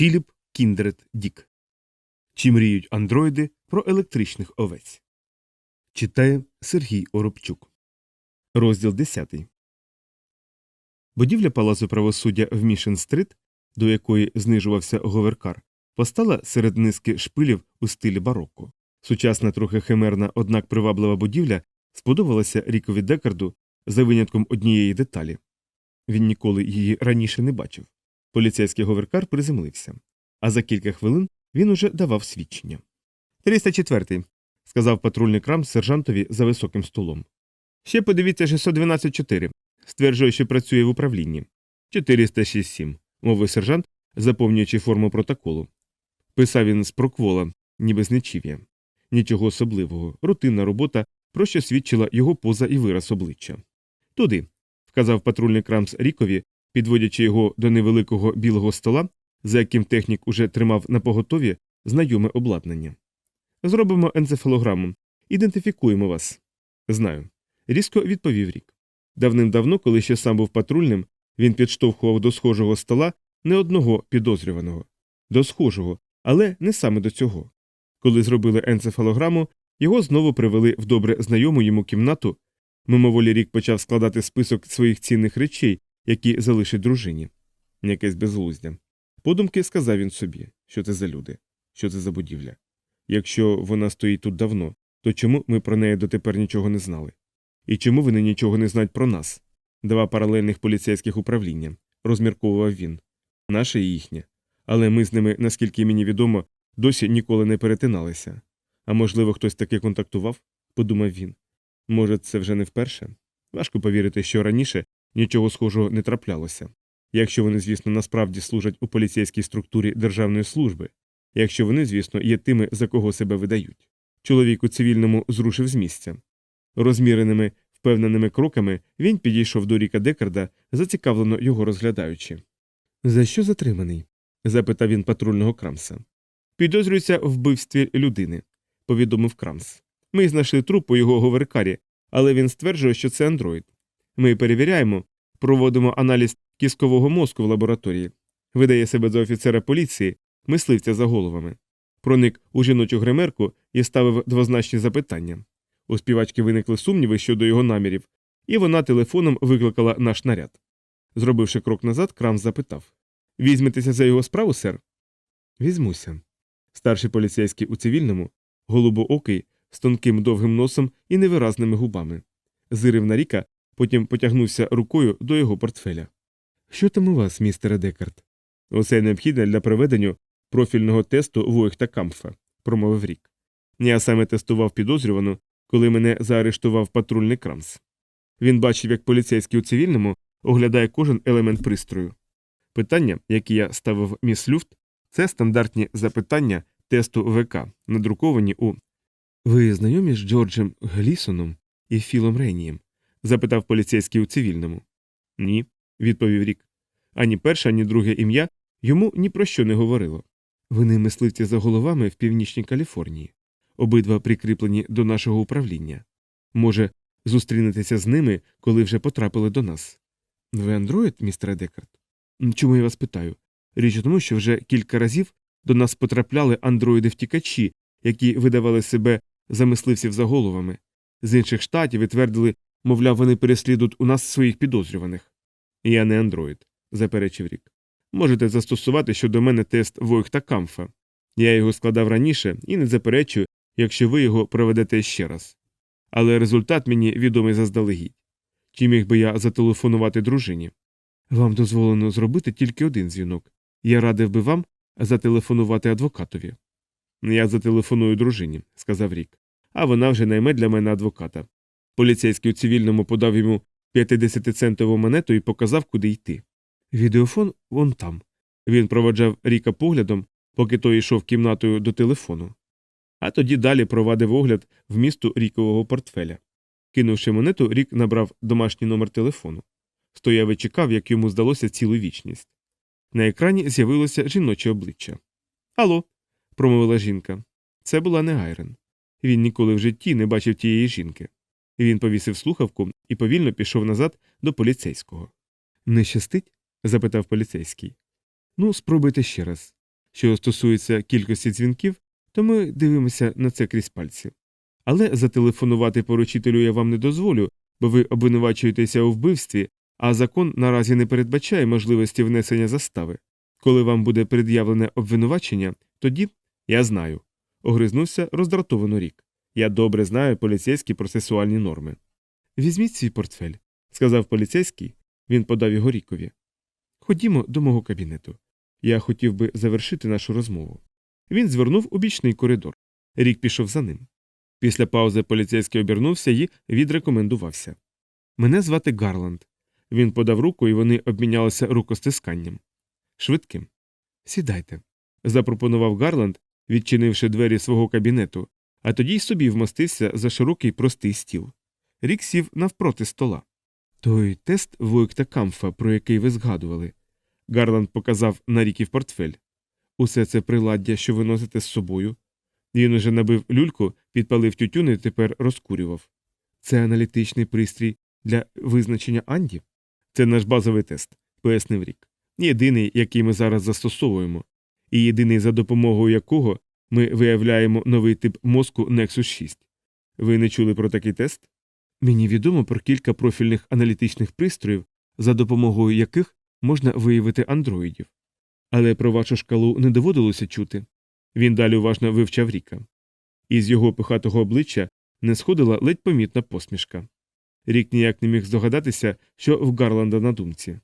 Філіп Кіндрет Дік. Чи мріють андроїди про електричних овець? Читає Сергій Оробчук. Розділ 10. Будівля Палацу правосуддя в Мішен-стрит, до якої знижувався говеркар, постала серед низки шпилів у стилі барокко. Сучасна, трохи химерна, однак приваблива будівля сподобалася Рікові Декарду за винятком однієї деталі. Він ніколи її раніше не бачив. Поліцейський говеркар приземлився, а за кілька хвилин він уже давав свідчення. «304-й», – сказав патрульний крам сержантові за високим столом. Ще подивіться 612-4. Стверджує, що працює в управлінні. 406-7», – мовив сержант, заповнюючи форму протоколу. Писав він з проквола, ніби з нечів'я. Нічого особливого, рутинна робота, про що свідчила його поза і вираз обличчя. Туди, вказав патрульний крамс Рікові, підводячи його до невеликого білого стола, за яким технік уже тримав на поготові знайоме обладнання. Зробимо енцефалограму, ідентифікуємо вас. Знаю. Різко відповів рік. Давним-давно, коли ще сам був патрульним, він підштовхував до схожого стола не одного підозрюваного, до схожого, але не саме до цього. Коли зробили енцефалограму, його знову привели в добре знайому йому кімнату. Мимоволі рік почав складати список своїх цінних речей, які залишить дружині. Якесь безглуздя. Подумки сказав він собі, що це за люди, що це за будівля. Якщо вона стоїть тут давно, то чому ми про неї дотепер нічого не знали? І чому вони нічого не знають про нас? Два паралельних поліцейських управління, розмірковував він. Наше і їхнє. Але ми з ними, наскільки мені відомо, досі ніколи не перетиналися. А можливо, хтось таки контактував, подумав він. Може, це вже не вперше? Важко повірити, що раніше нічого схожого не траплялося. Якщо вони, звісно, насправді служать у поліцейській структурі державної служби, якщо вони, звісно, є тими, за кого себе видають. Чоловік у цивільному зрушив з місця. Розміреними, впевненими кроками він підійшов до Ріка Декарда, зацікавлено його розглядаючи. За що затриманий? запитав він патрульного крамса. Підозрюється вбивстві людини, повідомив Крамс. Ми знайшли труп у його говеркарі, але він стверджує, що це андроїд. Ми перевіряємо, проводимо аналіз кіскового мозку в лабораторії, видає себе за офіцера поліції, мисливця за головами. Проник у жіночу гримерку і ставив двозначні запитання. У співачки виникли сумніви щодо його намірів, і вона телефоном викликала наш наряд. Зробивши крок назад, Крам запитав Візьметеся за його справу, сер? Візьмуся. Старший поліцейський у цивільному, голубоокий, з тонким довгим носом і невиразними губами. Зирив на ріка, потім потягнувся рукою до його портфеля. Що там у вас, містере Декарт? Усе необхідне для проведення профільного тесту Войхта Камфа, промовив рік. Я саме тестував підозрювану, коли мене заарештував патрульний крамс. Він бачив, як поліцейський у цивільному оглядає кожен елемент пристрою. Питання, які я ставив міс Люфт, це стандартні запитання тесту ВК, надруковані у. Ви знайомі з Джорджем Глісоном і Філом Рейнієм? Запитав поліцейський у цивільному. Ні, відповів рік. Ані перше, ані друге ім'я йому ні про що не говорило. Вони мисливці за головами в північній Каліфорнії, обидва прикріплені до нашого управління. Може, зустрінетеся з ними, коли вже потрапили до нас. Ви андроїд, містере Декарт? Чому я вас питаю? Річ у тому, що вже кілька разів до нас потрапляли андроїди втікачі, які видавали себе за мисливців за головами, з інших штатів і твердили, мовляв, вони переслідують у нас своїх підозрюваних. Я не андроїд, заперечив рік. Можете застосувати щодо мене тест Войхта Камфа. Я його складав раніше і не заперечую, якщо ви його проведете ще раз. Але результат мені відомий заздалегідь. Чи міг би я зателефонувати дружині? Вам дозволено зробити тільки один дзвінок. Я радив би вам зателефонувати адвокатові. Я зателефоную дружині, сказав рік, а вона вже найме для мене адвоката. Поліцейський у цивільному подав йому 50-центову монету і показав, куди йти. Відеофон вон там. Він проводжав Ріка поглядом, поки той йшов кімнатою до телефону. А тоді далі провадив огляд в місту рікового портфеля. Кинувши монету, рік набрав домашній номер телефону. Стояв і чекав, як йому здалося цілу вічність. На екрані з'явилося жіноче обличчя. Алло, промовила жінка. Це була не Гайрен. Він ніколи в житті не бачив тієї жінки. Він повісив слухавку і повільно пішов назад до поліцейського. Не щастить? запитав поліцейський. Ну, спробуйте ще раз. Що стосується кількості дзвінків, то ми дивимося на це крізь пальці. Але зателефонувати поручителю я вам не дозволю, бо ви обвинувачуєтеся у вбивстві, а закон наразі не передбачає можливості внесення застави. Коли вам буде пред'явлене обвинувачення, тоді я знаю. Огризнувся роздратовано рік. Я добре знаю поліцейські процесуальні норми. Візьміть свій портфель, сказав поліцейський, він подав його рікові. Ходімо до мого кабінету. Я хотів би завершити нашу розмову. Він звернув у бічний коридор. Рік пішов за ним. Після паузи поліцейський обернувся і відрекомендувався. Мене звати Гарланд. Він подав руку, і вони обмінялися рукостисканням. Швидким. Сідайте, запропонував Гарланд, відчинивши двері свого кабінету, а тоді й собі вмостився за широкий простий стіл. Рік сів навпроти стола. Той тест Войкта Камфа, про який ви згадували. Гарланд показав на ріків портфель. Усе це приладдя, що ви носите з собою. Він уже набив люльку, підпалив тютюн і тепер розкурював. Це аналітичний пристрій для визначення Анді? Це наш базовий тест, пояснив рік. Єдиний, який ми зараз застосовуємо, і єдиний, за допомогою якого ми виявляємо новий тип мозку Nexus 6. Ви не чули про такий тест? Мені відомо про кілька профільних аналітичних пристроїв, за допомогою яких можна виявити андроїдів. Але про вашу шкалу не доводилося чути. Він далі уважно вивчав Ріка. Із його пихатого обличчя не сходила ледь помітна посмішка. Рік ніяк не міг здогадатися, що в Гарланда на думці.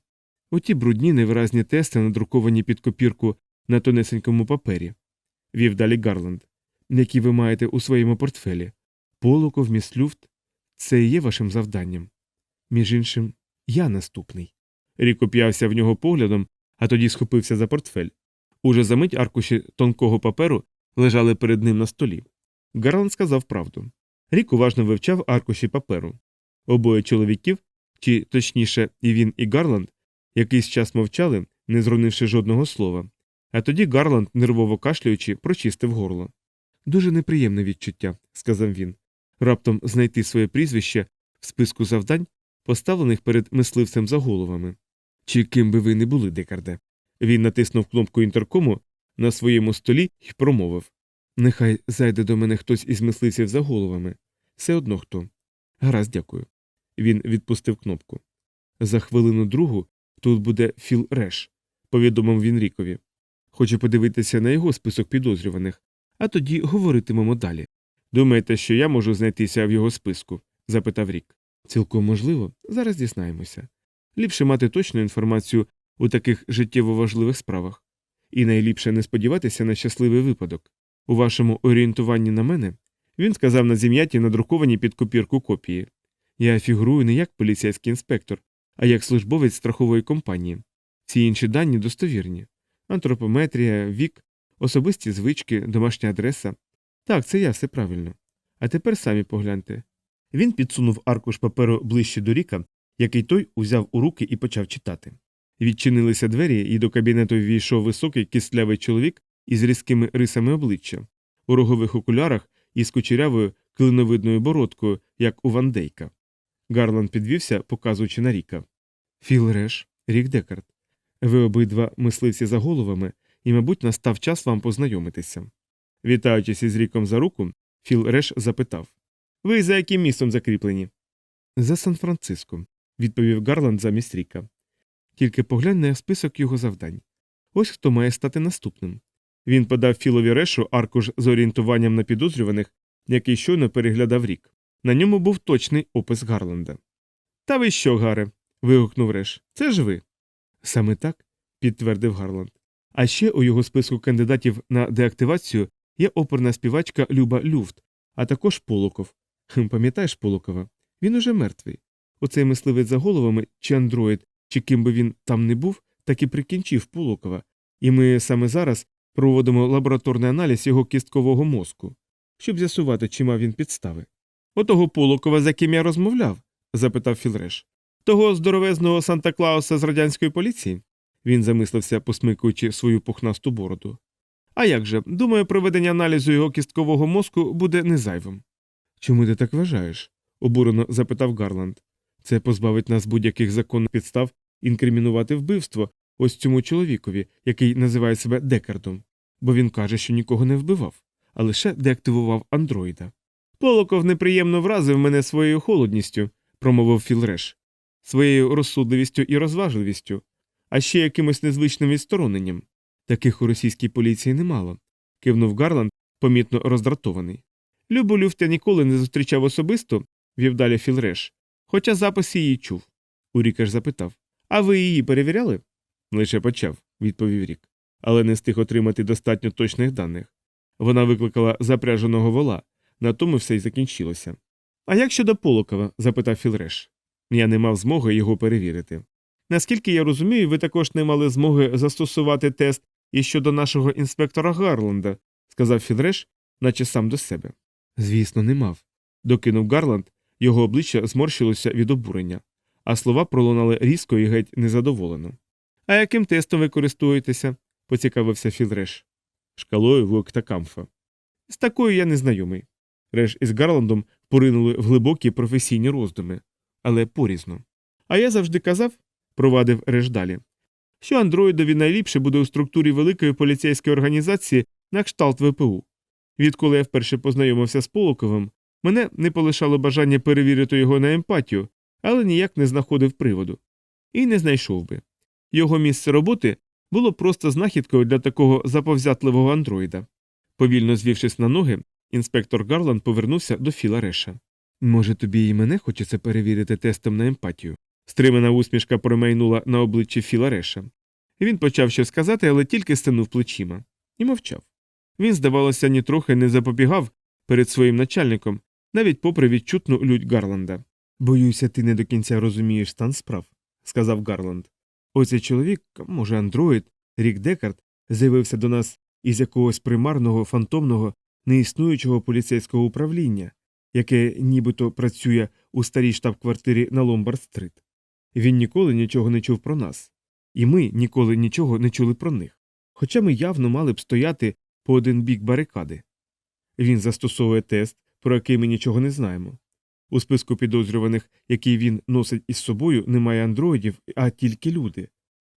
Оті брудні невиразні тести, надруковані під копірку на тонесенькому папері, вів далі Гарланд, які ви маєте у своєму портфелі. Полуков, міслюфт це і є вашим завданням. Між іншим, я наступний. Рік уп'явся в нього поглядом, а тоді схопився за портфель. Уже за мить аркуші тонкого паперу лежали перед ним на столі. Гарланд сказав правду. Рік уважно вивчав аркуші паперу. Обоє чоловіків, чи точніше, і він, і Гарланд, якийсь час мовчали, не зронивши жодного слова. А тоді Гарланд, нервово кашлюючи, прочистив горло. Дуже неприємне відчуття, сказав він. Раптом знайти своє прізвище в списку завдань, поставлених перед мисливцем за головами. Чи ким би ви не були, Декарде? Він натиснув кнопку інтеркому на своєму столі і промовив Нехай зайде до мене хтось із мисливців за головами. Все одно хто. Гаразд, дякую. Він відпустив кнопку. За хвилину другу тут буде Філ Реш, повідомив він Рікові. Хочу подивитися на його список підозрюваних, а тоді говоритимемо далі. Думаєте, що я можу знайтися в його списку? запитав Рік. Цілком можливо, зараз дізнаємося. Ліпше мати точну інформацію у таких життєво важливих справах. І найліпше не сподіватися на щасливий випадок. У вашому орієнтуванні на мене він сказав на зім'яті надруковані під копірку копії. Я фігурую не як поліцейський інспектор, а як службовець страхової компанії. Всі інші дані достовірні антропометрія, вік, особисті звички, домашня адреса. Так, це я все правильно. А тепер самі погляньте. Він підсунув аркуш паперу ближче до ріка, який той узяв у руки і почав читати. Відчинилися двері, і до кабінету ввійшов високий кислявий чоловік із різкими рисами обличчя, у рогових окулярах і з кучерявою клиновидною бородкою, як у Вандейка. Гарланд підвівся, показуючи на Ріка. Філ Реш, Рік Декарт. Ви обидва мисливці за головами, і, мабуть, настав час вам познайомитися. Вітаючись із Ріком за руку, Філ Реш запитав Ви за яким містом закріплені? За Сан-Франциско, відповів Гарланд замість Ріка. Тільки поглянь на список його завдань. Ось хто має стати наступним. Він подав Філові решу аркуш з орієнтуванням на підозрюваних, який щойно переглядав рік. На ньому був точний опис Гарланда. Та ви що, Гаре? вигукнув Реш. Це ж ви. Саме так, підтвердив Гарланд. А ще у його списку кандидатів на деактивацію є оперна співачка Люба Люфт, а також Полоков. Пам'ятаєш Полокова? Він уже мертвий. Оцей мисливець за головами, чи андроїд, чи ким би він там не був, так і прикінчив Полокова, і ми саме зараз проводимо лабораторний аналіз його кісткового мозку, щоб з'ясувати, чи мав він підстави. Отого Полокова, за ким я розмовляв? запитав Філреш. Того здоровезного Санта Клауса з радянської поліції? Він замислився, посмикуючи свою пухнасту бороду. А як же, думаю, проведення аналізу його кісткового мозку буде незайвим. Чому ти так вважаєш? обурено запитав Гарланд. Це позбавить нас будь-яких законних підстав інкримінувати вбивство ось цьому чоловікові, який називає себе Декардом. бо він каже, що нікого не вбивав, а лише деактивував андроїда. Полоков неприємно вразив мене своєю холодністю, промовив Філреш, своєю розсудливістю і розважливістю, а ще якимось незвичним відстороненням. Таких у російській поліції немало, кивнув Гарланд, помітно роздратований. Любу Люфтя ніколи не зустрічав особисто, вів далі Філреш, хоча запис її чув. Урікаш запитав А ви її перевіряли? Лише почав, відповів Рік, але не встиг отримати достатньо точних даних. Вона викликала запряженого вола, на тому все й закінчилося. А як щодо Полокова? запитав Філреш. Я не мав змоги його перевірити. Наскільки я розумію, ви також не мали змоги застосувати тест і щодо нашого інспектора Гарланда, сказав Філреш, наче сам до себе. Звісно, не мав. Докинув Гарланд, його обличчя зморщилося від обурення, а слова пролунали різко і геть незадоволено. А яким тестом ви користуєтеся? поцікавився Філреш. Шкалою Войк та Камфа. З такою я не знайомий. Реш із Гарландом поринули в глибокі професійні роздуми, але порізно. А я завжди казав, провадив Реш далі, що андроїдові найліпше буде у структурі великої поліцейської організації на кшталт ВПУ. Відколи я вперше познайомився з Полоковим, мене не полишало бажання перевірити його на емпатію, але ніяк не знаходив приводу. І не знайшов би. Його місце роботи було просто знахідкою для такого заповзятливого андроїда. Повільно звівшись на ноги, інспектор Гарланд повернувся до Філа Реша. Може, тобі і мене хочеться перевірити тестом на емпатію? Стримана усмішка промайнула на обличчі Філа Реша. Він почав щось сказати, але тільки стенув плечима і мовчав. Він, здавалося, нітрохи не запобігав перед своїм начальником, навіть попри відчутну лють Гарланда. Боюся, ти не до кінця розумієш стан справ, сказав Гарланд. Оцей чоловік, може, андроїд, Рік Декарт, з'явився до нас із якогось примарного, фантомного, неіснуючого поліцейського управління, яке нібито працює у старій штаб-квартирі на Ломбард-стрит. Він ніколи нічого не чув про нас, і ми ніколи нічого не чули про них. Хоча ми явно мали б стояти по один бік барикади. Він застосовує тест, про який ми нічого не знаємо. У списку підозрюваних, який він носить із собою, немає андроїдів, а тільки люди.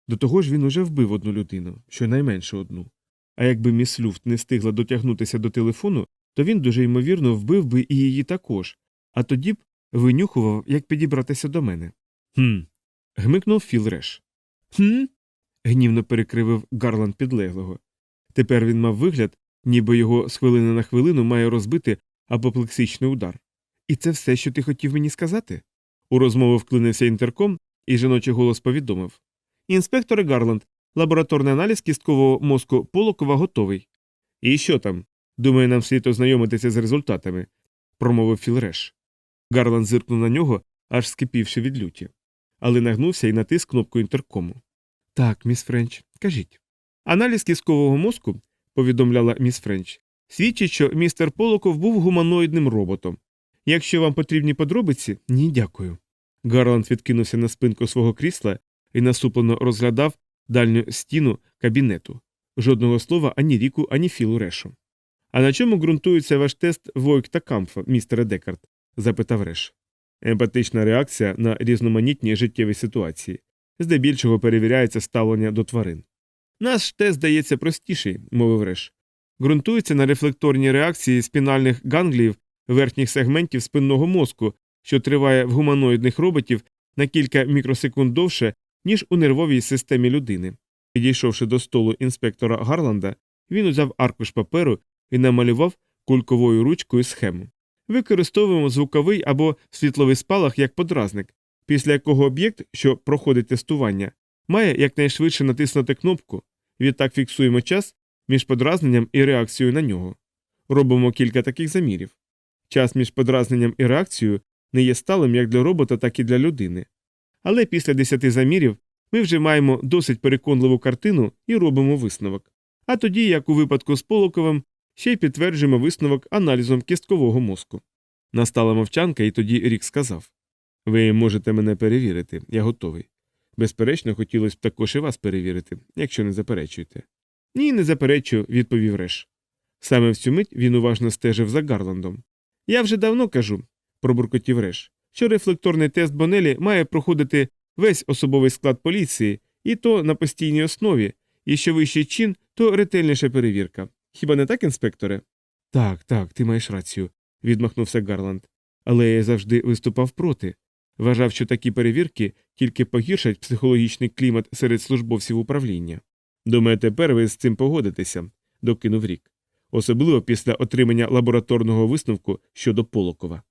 До того ж він уже вбив одну людину, щонайменше одну. А якби міс Люфт не встигла дотягнутися до телефону, то він дуже ймовірно вбив би і її також, а тоді б винюхував, як підібратися до мене. Хм. гмикнув Філ Реш. Хм. гнівно перекривив Гарланд підлеглого. Тепер він мав вигляд, ніби його з хвилини на хвилину має розбити апоплексичний удар. І це все, що ти хотів мені сказати? У розмову вклинився інтерком, і жіночий голос повідомив Інспекторе Гарланд, лабораторний аналіз кісткового мозку Полокова готовий. І що там? Думаю, нам слід ознайомитися з результатами, промовив Філреш. Гарланд зиркнув на нього, аж скипівши від люті. Але нагнувся і натис кнопку інтеркому. Так, міс Френч, кажіть. Аналіз кісткового мозку, повідомляла міс Френч, свідчить, що містер Полоков був гуманоїдним роботом. Якщо вам потрібні подробиці, ні, дякую. Гарланд відкинувся на спинку свого крісла і насуплено розглядав дальню стіну кабінету. Жодного слова ані ріку, ані філу решу. А на чому ґрунтується ваш тест Войк та Камфа, містере Декарт? запитав Реш. Емпатична реакція на різноманітні життєві ситуації. Здебільшого перевіряється ставлення до тварин. Наш тест здається простіший, мовив Реш. Ґрунтується на рефлекторній реакції спінальних гангліїв верхніх сегментів спинного мозку, що триває в гуманоїдних роботів на кілька мікросекунд довше, ніж у нервовій системі людини. Підійшовши до столу інспектора Гарланда, він узяв аркуш паперу і намалював кульковою ручкою схему. Використовуємо звуковий або світловий спалах як подразник, після якого об'єкт, що проходить тестування, має якнайшвидше натиснути кнопку, відтак фіксуємо час між подразненням і реакцією на нього. Робимо кілька таких замірів. Час між подразненням і реакцією не є сталим як для робота, так і для людини. Але після десяти замірів ми вже маємо досить переконливу картину і робимо висновок. А тоді, як у випадку з Полоковим, ще й підтверджуємо висновок аналізом кісткового мозку. Настала мовчанка, і тоді Рік сказав Ви можете мене перевірити, я готовий. Безперечно, хотілося б також і вас перевірити, якщо не заперечуєте. Ні, не заперечую, відповів Реш. Саме в цю мить він уважно стежив за Гарландом. Я вже давно кажу, пробуркотів Реш, що рефлекторний тест Бонелі має проходити весь особовий склад поліції, і то на постійній основі, і що вищий чин, то ретельніша перевірка. Хіба не так, інспекторе? Так, так, ти маєш рацію, відмахнувся Гарланд. Але я завжди виступав проти. Вважав, що такі перевірки тільки погіршать психологічний клімат серед службовців управління. Думаю, тепер ви з цим погодитеся, докинув рік. Особливо після отримання лабораторного висновку щодо Полокова.